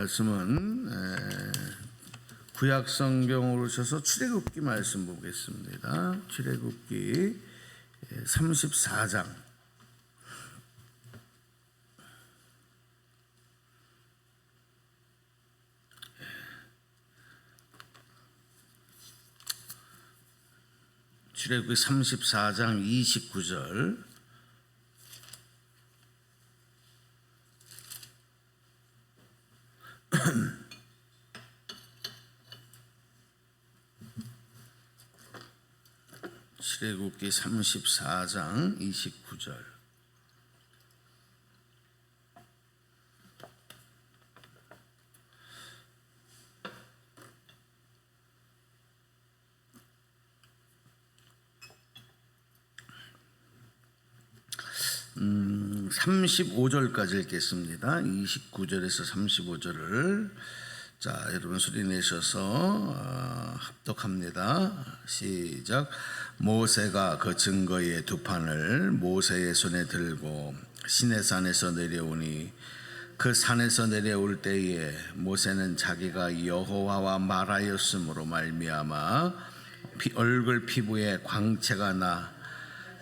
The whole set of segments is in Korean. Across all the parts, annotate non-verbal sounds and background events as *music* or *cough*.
말씀은 구약 성경으로 오셔서 출애굽기 말씀 보겠습니다. 출애굽기 34장 출애굽기 34장 29절 *clears throat* 출애굽기 34장 29절 음, 35절까지 읽겠습니다. 29절에서 35절을 자, 여러분 소리 내셔서 어, 합독합니다. 시작. 모세가 그 증거의 두 판을 모세의 손에 들고 시내산에서 내려오니 그 산에서 내려올 때에 모세는 자기가 여호와와 말하였으므로 말미암아 피- 얼굴 피부에 광채가 나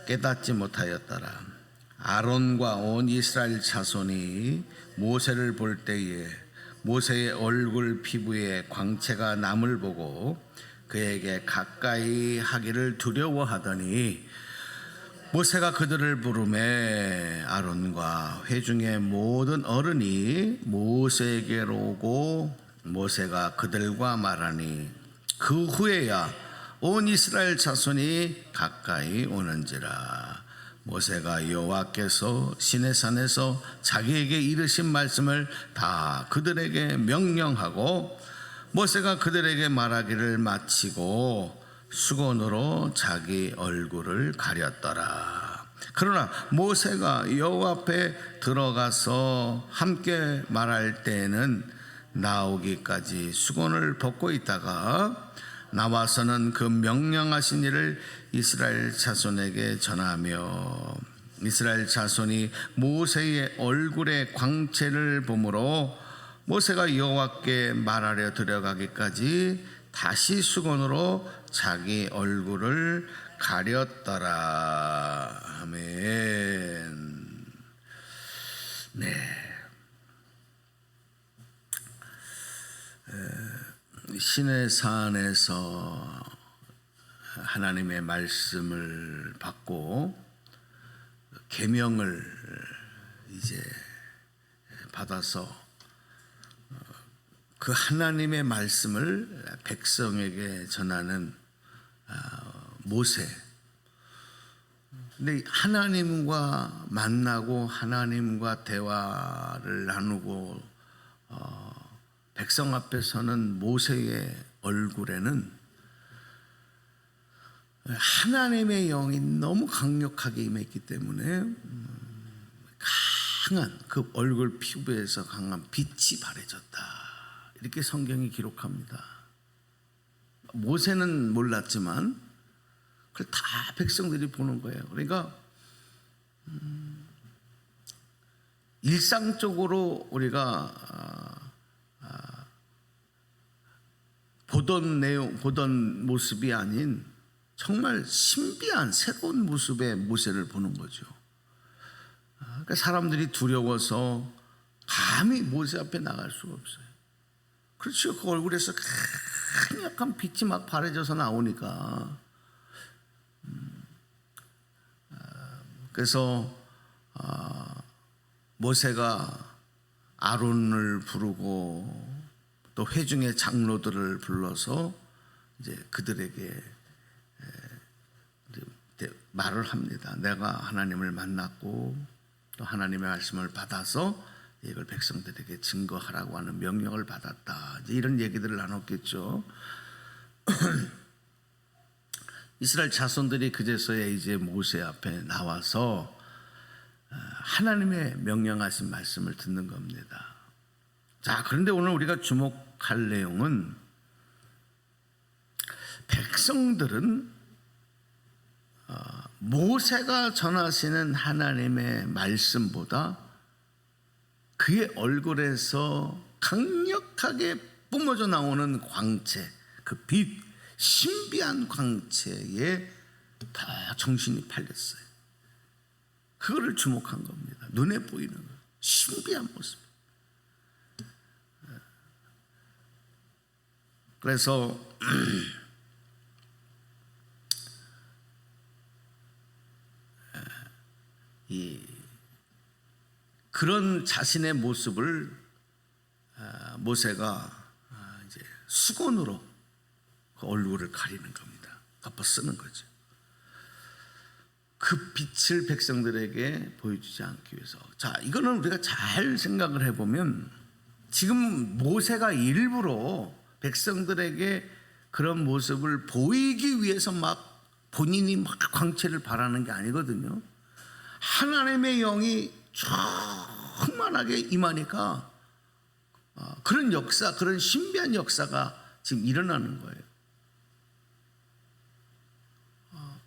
깨닫지 못하였더라. 아론과 온 이스라엘 자손이 모세를 볼 때에 모세의 얼굴 피부에 광채가 남을 보고 그에게 가까이 하기를 두려워하더니 모세가 그들을 부르매 아론과 회중의 모든 어른이 모세에게로 오고 모세가 그들과 말하니 그 후에야 온 이스라엘 자손이 가까이 오는지라 모세가 여호와께서 시내산에서 자기에게 이르신 말씀을 다 그들에게 명령하고 모세가 그들에게 말하기를 마치고 수건으로 자기 얼굴을 가렸더라. 그러나 모세가 여호와 앞에 들어가서 함께 말할 때에는 나오기까지 수건을 벗고 있다가 나와서는 그 명령하신 일을 이스라엘 자손에게 전하며 이스라엘 자손이 모세의 얼굴에 광채를 보므로 모세가 여호와께 말하려 들어가기까지 다시 수건으로 자기 얼굴을 가렸더라. 아멘. 네. 신의 산에서 하나님의 말씀을 받고 계명을 이제 받아서 그 하나님의 말씀을 백성에게 전하는 아, 모세. 근데 하나님과 만나고 하나님과 대화를 나누고 어, 백성 앞에 서는 모세의 얼굴에는 하나님의 영이 너무 강력하게 임했기 때문에 음, 강한 그 얼굴 피부에서 강한 빛이 발해졌다. 이렇게 성경이 기록합니다. 모세는 몰랐지만 그걸 다 백성들이 보는 거예요. 그러니까 음, 일상적으로 우리가 아, 아, 보던 내용, 보던 모습이 아닌 정말 신비한 새로운 모습의 모세를 보는 거죠. 아, 그러니까 사람들이 두려워서 감히 모세 앞에 나갈 수가 없어요. 그렇죠. 그 얼굴에서 강력한 빛이 막 바래져서 나오니까. 음, 아, 그래서 아, 모세가 아론을 부르고 또 회중의 장로들을 불러서 이제 그들에게 말을 합니다. 내가 하나님을 만났고 또 하나님의 말씀을 받아서 이걸 백성들에게 증거하라고 하는 명령을 받았다. 이런 얘기들을 나눴겠죠. *clears throat* 이스라엘 자손들이 그제서야 이제 모세 앞에 나와서 어, 하나님의 명령하신 말씀을 듣는 겁니다. 자, 그런데 오늘 우리가 주목 할 내용은 백성들은 어, 모세가 전하시는 하나님의 말씀보다 그의 얼굴에서 강력하게 뿜어져 나오는 광채, 그 빛, 신비한 광채에 다 정신이 팔렸어요. 그거를 주목한 겁니다. 눈에 보이는 거, 신비한 모습. 그래서 *clears throat* 이 그런 자신의 모습을 아, 모세가 아, 이제 수건으로 그 얼굴을 가리는 겁니다. 덮어 쓰는 거죠. 그 빛을 백성들에게 보여주지 않기 위해서. 자, 이거는 우리가 잘 생각을 해보면 지금 모세가 일부러 백성들에게 그런 모습을 보이기 위해서 막 본인이 막 광채를 바라는 게 아니거든요. 하나님의 영이 충만하게 임하니까 어, 그런 역사, 그런 신비한 역사가 지금 일어나는 거예요. 어,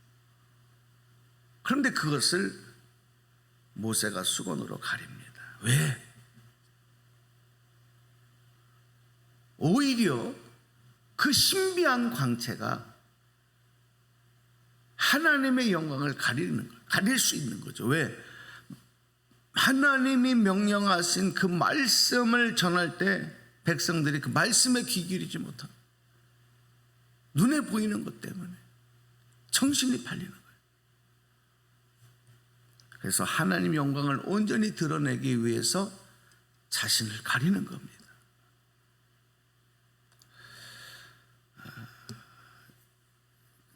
그런데 그것을 모세가 수건으로 가립니다. 왜? 오히려 그 신비한 광채가 하나님의 영광을 가리는 거, 가릴 수 있는 거죠. 왜? 하나님이 명령하신 그 말씀을 전할 때 백성들이 그 말씀에 귀 기울이지 못한 눈에 보이는 것 때문에 정신이 팔리는 거예요. 그래서 하나님 영광을 온전히 드러내기 위해서 자신을 가리는 겁니다.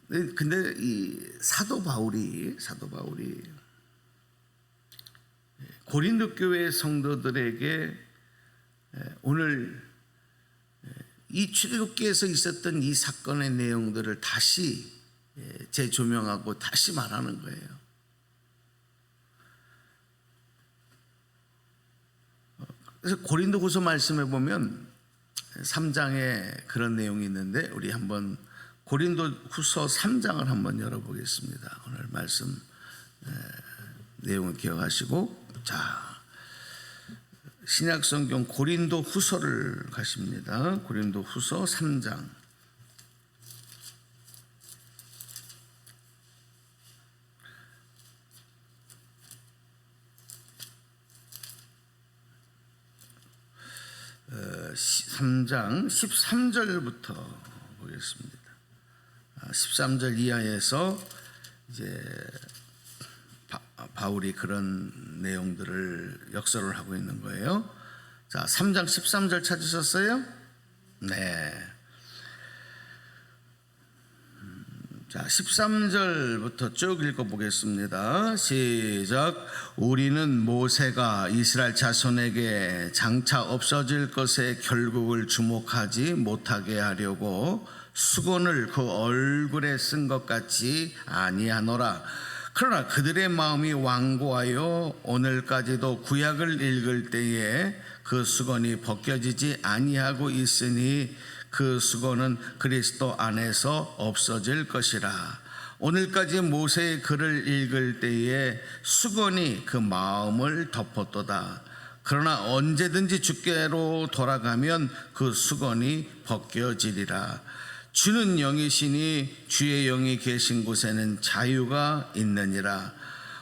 근데 이 사도 바울이 사도 바울이 고린도 교회 성도들에게 오늘 이 출애굽기에서 있었던 이 사건의 내용들을 다시 재조명하고 다시 말하는 거예요. 그래서 고린도후서 말씀해 보면 3장에 그런 내용이 있는데 우리 한번 고린도 후서 3장을 한번 열어보겠습니다. 오늘 말씀 내용을 기억하시고 자 신약성경 고린도 후서를 가십니다. 고린도 후서 3장 어, 3장 13절부터 보겠습니다. 13절 이하에서 이제 바, 울이 그런 내용들을 역설을 하고 있는 거예요. 자, 3장 13절 찾으셨어요? 네. 자, 13절부터 쭉 읽어보겠습니다. 시작. 우리는 모세가 이스라엘 자손에게 장차 없어질 것의 결국을 주목하지 못하게 하려고 수건을 그 얼굴에 쓴 것 같이 아니하노라. 그러나 그들의 마음이 완고하여 오늘까지도 구약을 읽을 때에 그 수건이 벗겨지지 아니하고 있으니 그 수건은 그리스도 안에서 없어질 것이라. 오늘까지 모세의 글을 읽을 때에 수건이 그 마음을 덮었도다. 그러나 언제든지 주께로 돌아가면 그 수건이 벗겨지리라. 주는 영이시니 주의 영이 계신 곳에는 자유가 있느니라.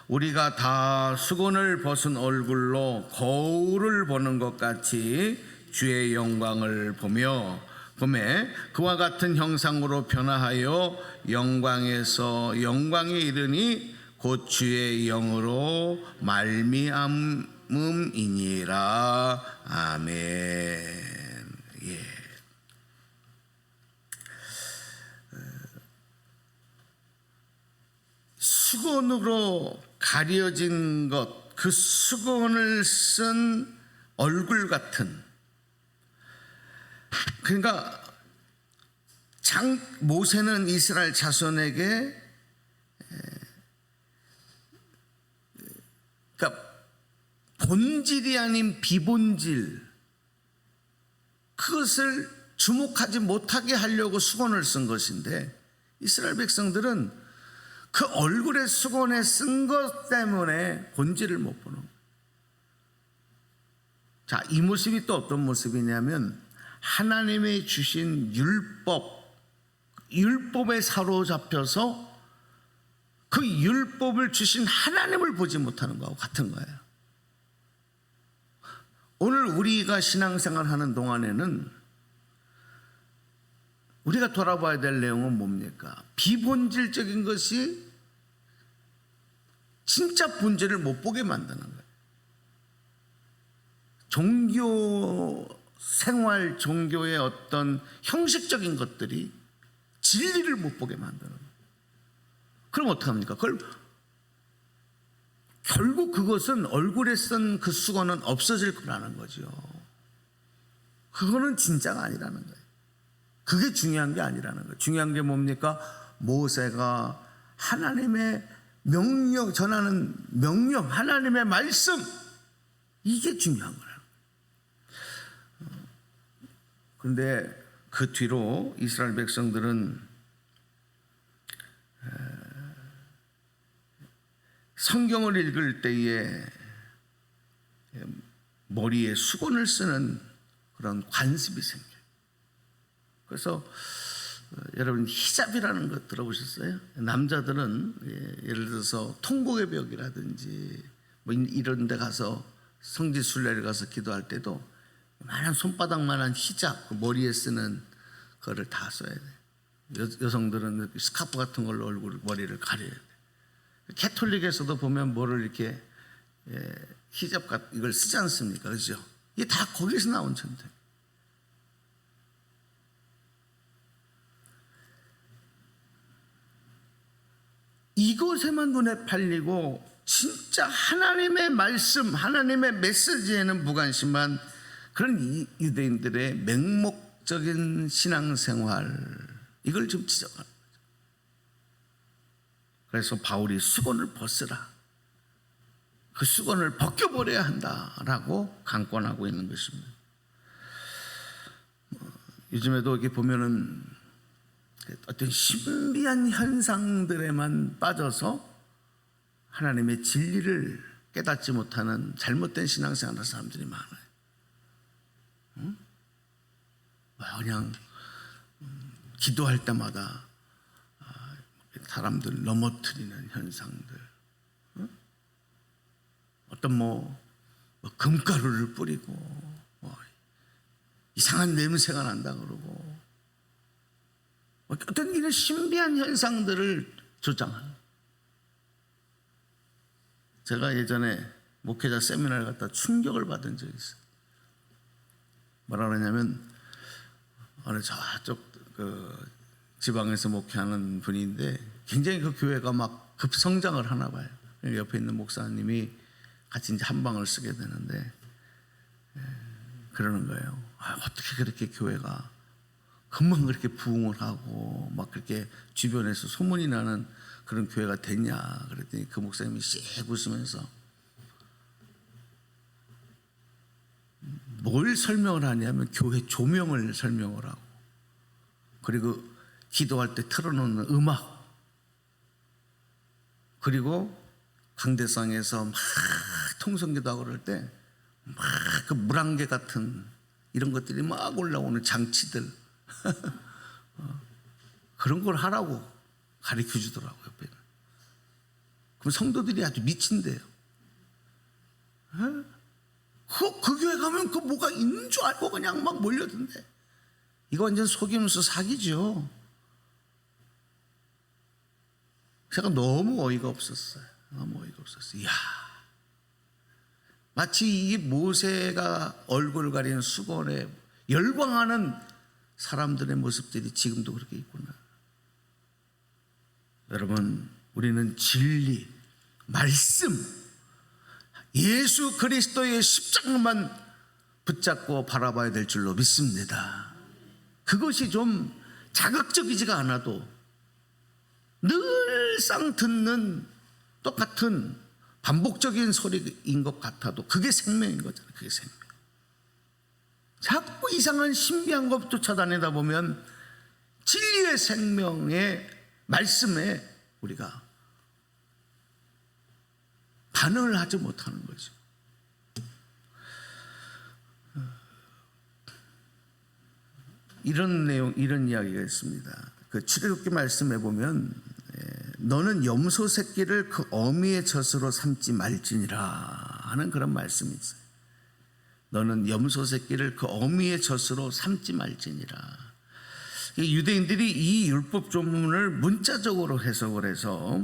우리가 다 수건을 벗은 얼굴로 거울을 보는 것 같이 주의 영광을 보며 봄에 그와 같은 형상으로 변화하여 영광에서 영광에 이르니 곧 주의 영으로 말미암음이니라 아멘. 예. 수건으로 가려진 것, 그 수건을 쓴 얼굴 같은. 그러니까 장 모세는 이스라엘 자손에게 그러니까 본질이 아닌 비본질 그것을 주목하지 못하게 하려고 수건을 쓴 것인데 이스라엘 백성들은 그 얼굴에 수건에 쓴 것 때문에 본질을 못 보는. 자, 이 모습이 또 어떤 모습이냐면 하나님의 주신 율법, 율법에 사로잡혀서 그 율법을 주신 하나님을 보지 못하는 거하고 같은 거예요. 오늘 우리가 신앙생활 하는 동안에는 우리가 돌아봐야 될 내용은 뭡니까? 비본질적인 것이 진짜 본질을 못 보게 만드는 거예요. 종교 생활, 종교의 어떤 형식적인 것들이 진리를 못 보게 만드는 거예요. 그럼 어떡합니까? 그걸 결국 그것은 얼굴에 쓴 그 수건은 없어질 거라는 거죠. 그거는 진짜가 아니라는 거예요. 그게 중요한 게 아니라는 거예요. 중요한 게 뭡니까? 모세가 하나님의 명령, 전하는 명령, 하나님의 말씀, 이게 중요한 거예요. 그런데 그 뒤로 이스라엘 백성들은 성경을 읽을 때에 머리에 수건을 쓰는 그런 관습이 생겨요. 그래서 어, 여러분 히잡이라는 거 들어보셨어요? 남자들은 예, 예를 들어서 통곡의 벽이라든지 뭐 이- 이런 데 가서 성지 순례를 가서 기도할 때도 많은 손바닥만한 히잡 그 머리에 쓰는 거를 다 써야 돼. 여, 여성들은 스카프 같은 걸로 얼굴 머리를 가려야 돼. 캐톨릭에서도 보면 뭐를 이렇게 예, 히잡 같 이걸 쓰지 않습니까? 그죠? 이게 다 거기서 나온 천대. 이것에만 눈에 팔리고 진짜 하나님의 말씀, 하나님의 메시지에는 무관심한 그런 이- 유대인들의 맹목적인 신앙생활 이걸 좀 거죠. 그래서 바울이 수건을 벗으라. 그 수건을 벗겨버려야 한다라고 강권하고 있는 것입니다. 뭐, 요즘에도 이렇게 보면은 어떤 신비한 현상들에만 빠져서 하나님의 진리를 깨닫지 못하는 잘못된 신앙생활하는 사람들이 많아요. 응? 뭐 그냥 음, 기도할 때마다 아, 사람들 넘어뜨리는 현상들, 응? 어떤 뭐, 뭐 금가루를 뿌리고 뭐 이상한 냄새가 난다 그러고 어떤 이런 신비한 현상들을 조장하는. 제가 예전에 목회자 세미나를 갔다 충격을 받은 적이 있어요. 뭐라 그러냐면 어느 저쪽 그 지방에서 목회하는 분인데 굉장히 그 교회가 막 급성장을 하나 봐요. 옆에 있는 목사님이 같이 이제 한 방을 쓰게 되는데 예, 그러는 거예요. 아, 어떻게 그렇게 교회가 금방 그렇게 부흥을 하고 막 그렇게 주변에서 소문이 나는 그런 교회가 됐냐 그랬더니 그 목사님이 씩 웃으면서 뭘 설명을 하냐면 교회 조명을 설명을 하고 그리고 기도할 때 틀어놓는 음악 그리고 강대상에서 막 통성기도하고 그럴 때 막 그 물안개 같은 이런 것들이 막 올라오는 장치들 어, *laughs* 그런 걸 하라고 가르쳐 주더라고요. 옆에는. 그럼 성도들이 아주 미친대요. 에? 그, 그 교회 가면 그 뭐가 있는 줄 알고 그냥 막 몰려든대. 이거 완전 속임수 사기죠. 제가 너무 어이가 없었어요. 너무 어이가 없었어요. 이야. 마치 이 모세가 얼굴 가리는 수건에 열광하는 사람들의 모습들이 지금도 그렇게 있구나. 여러분, 우리는 진리, 말씀, 예수 그리스도의 십자가만 붙잡고 바라봐야 될 줄로 믿습니다. 그것이 좀 자극적이지가 않아도 늘상 듣는 똑같은 반복적인 소리인 것 같아도 그게 생명인 거잖아요. 그게 생명. 자꾸 이상한 신비한 것부터 찾아내다 보면 진리의 생명의 말씀에 우리가 반응을 하지 못하는 거죠. 이런 내용, 이런 이야기가 있습니다. 그 출애굽기 말씀에 보면 예, 너는 염소 새끼를 그 어미의 젖으로 삼지 말지니라 하는 그런 말씀이 있어요. 너는 염소 새끼를 그 어미의 젖으로 삼지 말지니라. 이 유대인들이 이 율법 조문을 문자적으로 해석을 해서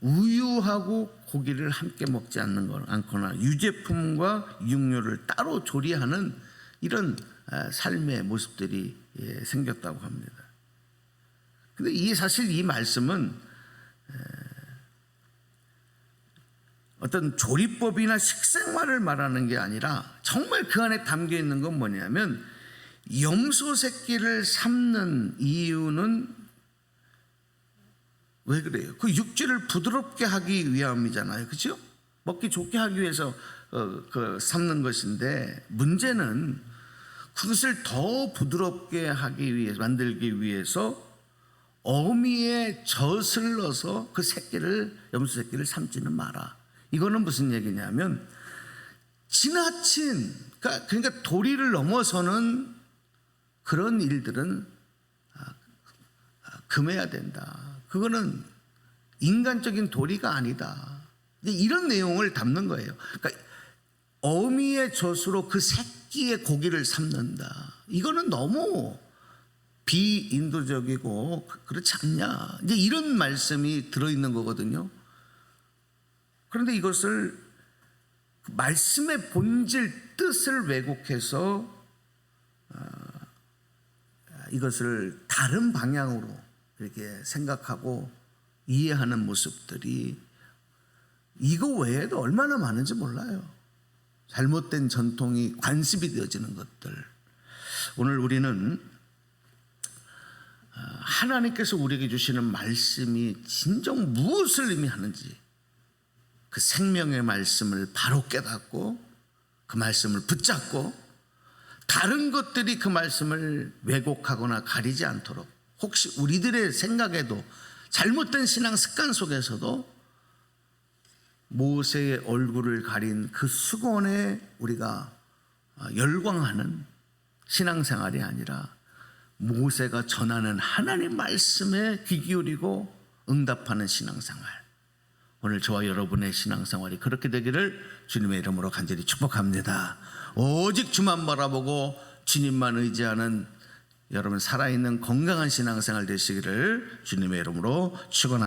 우유하고 고기를 함께 먹지 않는 걸 않거나 유제품과 육류를 따로 조리하는 이런 아, 삶의 모습들이 예, 생겼다고 합니다. 근데 이 사실 이 말씀은 에, 어떤 조리법이나 식생활을 말하는 게 아니라 정말 그 안에 담겨 있는 건 뭐냐면 염소 새끼를 삶는 이유는 왜 그래요? 그 육질을 부드럽게 하기 위함이잖아요. 그죠? 먹기 좋게 하기 위해서 어, 그 삶는 것인데 문제는 그것을 더 부드럽게 하기 위해 만들기 위해서 어미의 젖을 넣어서 그 새끼를 염소 새끼를 삶지는 마라. 이거는 무슨 얘기냐면 지나친 그러니까, 그러니까 도리를 넘어서는 그런 일들은 아, 아, 금해야 된다. 그거는 인간적인 도리가 아니다. 이런 내용을 담는 거예요. 그러니까 어미의 젖으로 그 새끼의 고기를 삶는다. 이거는 너무 비인도적이고 그렇지 않냐. 이제 이런 말씀이 들어있는 거거든요. 그런데 이것을 그 말씀의 본질 뜻을 왜곡해서 어, 이것을 다른 방향으로 이렇게 생각하고 이해하는 모습들이 이거 외에도 얼마나 많은지 몰라요. 잘못된 전통이 관습이 되어지는 것들. 오늘 우리는 어, 하나님께서 우리에게 주시는 말씀이 진정 무엇을 의미하는지 그 생명의 말씀을 바로 깨닫고 그 말씀을 붙잡고 다른 것들이 그 말씀을 왜곡하거나 가리지 않도록 혹시 우리들의 생각에도 잘못된 신앙 습관 속에서도 모세의 얼굴을 가린 그 수건에 우리가 열광하는 신앙생활이 아니라 모세가 전하는 하나님 말씀에 귀 기울이고 응답하는 신앙생활. 오늘 저와 여러분의 신앙생활이 그렇게 되기를 주님의 이름으로 간절히 축복합니다. 오직 주만 바라보고 주님만 의지하는 여러분 살아있는 건강한 신앙생활 되시기를 주님의 이름으로 축원합니다.